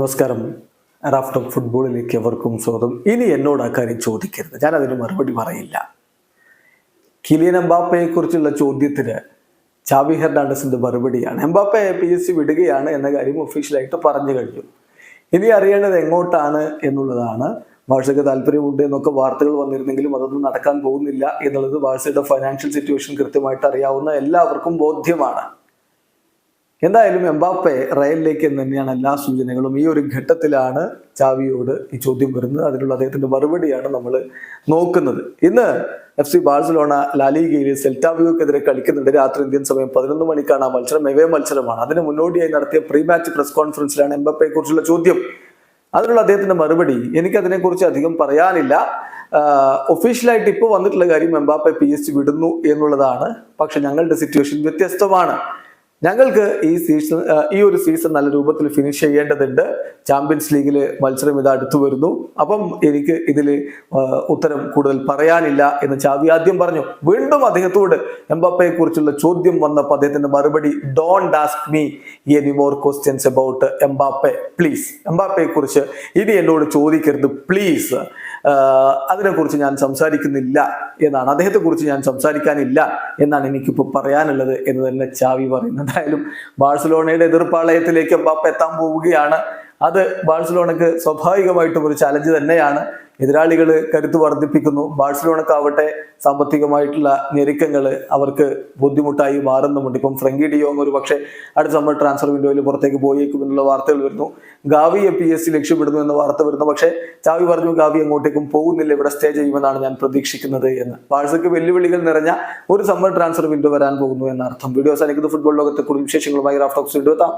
നമസ്കാരം. റാഫ്റ്റർ ഫുട്ബോളിലേക്ക് എവർക്കും സ്വാഗതം. ഇനി എന്നോട് ആ കാര്യം ചോദിക്കരുത്. ഞാൻ അതിന് മറുപടി പറയില്ല. കിലിയൻ എംബാപ്പയെ കുറിച്ചുള്ള ചോദ്യത്തിന് ചാവി ഹെർണാണ്ടസിന്റെ മറുപടിയാണ്. എംബാപ്പെ പി എസ് സി വിടുകയാണ് എന്ന കാര്യം ഒഫീഷ്യലായിട്ട് പറഞ്ഞു കഴിഞ്ഞു. ഇനി അറിയേണ്ടത് എങ്ങോട്ടാണ് എന്നുള്ളതാണ്. ബാഴ്സയ്ക്ക് താല്പര്യമുണ്ട് എന്നൊക്കെ വാർത്തകൾ വന്നിരുന്നെങ്കിലും അതൊന്നും നടക്കാൻ പോകുന്നില്ല എന്നുള്ളത് ബാഴ്സയുടെ ഫൈനാൻഷ്യൽ സിറ്റുവേഷൻ കൃത്യമായിട്ട് അറിയാവുന്ന എല്ലാവർക്കും ബോധ്യമാണ്. എന്തായാലും എംബാപ്പെ റയലിലേക്ക് എന്ന് തന്നെയാണ് എല്ലാ സൂചനകളും. ഈ ഒരു ഘട്ടത്തിലാണ് ചാവിയോട് ഈ ചോദ്യം വരുന്നത്. അതിനുള്ള അദ്ദേഹത്തിന്റെ മറുപടിയാണ് നമ്മൾ നോക്കുന്നത്. ഇന്ന് എഫ് സി ബാഴ്സലോണ ലാലിഗയിൽ സെൽറ്റാവിയോക്കെതിരെ കളിക്കുന്നുണ്ട്. രാത്രി ഇന്ത്യൻ സമയം പതിനൊന്ന് മണിക്കാണ് ആ മത്സരം. എവേ മത്സരമാണ്? അതിന് മുന്നോടിയായി നടത്തിയ പ്രീ മാച്ച് പ്രസ് കോൺഫറൻസിലാണ് എംബാപ്പയെ കുറിച്ചുള്ള ചോദ്യം. അതിനുള്ള അദ്ദേഹത്തിന്റെ മറുപടി എനിക്ക് അതിനെക്കുറിച്ച് അധികം പറയാനില്ല. ഒഫീഷ്യലായിട്ട് ഇപ്പോൾ വന്നിട്ടുള്ള കാര്യം എംബാപ്പെ പി എസ് വിടുന്നു എന്നുള്ളതാണ്. പക്ഷെ ഞങ്ങളുടെ സിറ്റുവേഷൻ വ്യത്യസ്തമാണ്. ഞങ്ങൾക്ക് ഈ സീസൺ ഈ ഒരു സീസൺ നല്ല രൂപത്തിൽ ഫിനിഷ് ചെയ്യേണ്ടതുണ്ട്. ചാമ്പ്യൻസ് ലീഗിൽ മത്സരം ഇത് അടുത്തു വരുന്നു. അപ്പം എനിക്ക് ഇതിൽ ഉത്തരം കൂടുതൽ പറയാനില്ല എന്ന് ചാവി ആദ്യം പറഞ്ഞു. വീണ്ടും അദ്ദേഹത്തോട് എംബപ്പയെ കുറിച്ചുള്ള ചോദ്യം വന്നപ്പോൾ അദ്ദേഹത്തിന്റെ മറുപടി don't ask me any more questions about Mbappe. Please എംബാപ്പയെ കുറിച്ച് ഇനി എന്നോട് ചോദിക്കരുത്. പ്ലീസ് അതിനെക്കുറിച്ച് ഞാൻ സംസാരിക്കുന്നില്ല എന്നാണ്. അദ്ദേഹത്തെക്കുറിച്ച് ഞാൻ സംസാരിക്കാനില്ല എന്നാണ് എനിക്കിപ്പോൾ പറയാനുള്ളത് എന്ന് തന്നെ ചാവി പറയുന്നത് എന്തായാലും ബാഴ്സലോണയുടെ എതിർപ്പാളയത്തിലേക്ക് എത്താൻ പോവുകയാണ്. അത് ബാഴ്സലോണയ്ക്ക് സ്വാഭാവികമായിട്ടും ഒരു ചലഞ്ച് തന്നെയാണ്. എതിരാളികൾ കരുത്ത് വർദ്ധിപ്പിക്കുന്നു. ബാഴ്സലോണക്കാവട്ടെ സാമ്പത്തികമായിട്ടുള്ള ഞെരുക്കങ്ങൾ അവർക്ക് ബുദ്ധിമുട്ടായി മാറുന്നുമുണ്ട്. ഇപ്പം ഫ്രങ്കി ഡിയോങ് ഒരു പക്ഷേ അടുത്ത സമ്മർ ട്രാൻസ്ഫർ വിൻഡോയിൽ പുറത്തേക്ക് പോയേക്കും എന്നുള്ള വാർത്തകൾ വരുന്നു. ഗാവിയെ പി എസ് സി ലക്ഷ്യമിടുന്നു എന്ന വാർത്ത വരുന്നു. പക്ഷേ ചാവി പറഞ്ഞു ഗാവി അങ്ങോട്ടേക്കും പോകുന്നില്ല. ഇവിടെ സ്റ്റേ ചെയ്യുമെന്നാണ് ഞാൻ പ്രതീക്ഷിക്കുന്നത് എന്ന്. ബാഴ്സയ്ക്ക് വെല്ലുവിളികൾ നിറഞ്ഞ ഒരു സമ്മർ ട്രാൻസ്ഫർ വിൻഡോ വരാൻ പോകുന്നു എന്നർത്ഥം. വീഡിയോസ് വീഡിയോ സാധിക്കുന്ന ഫുട്ബോൾ ലോകത്തെ കൂടുതൽ വിശേഷങ്ങളുമായി റാഫ്റ്റോക്സ് എത്താം.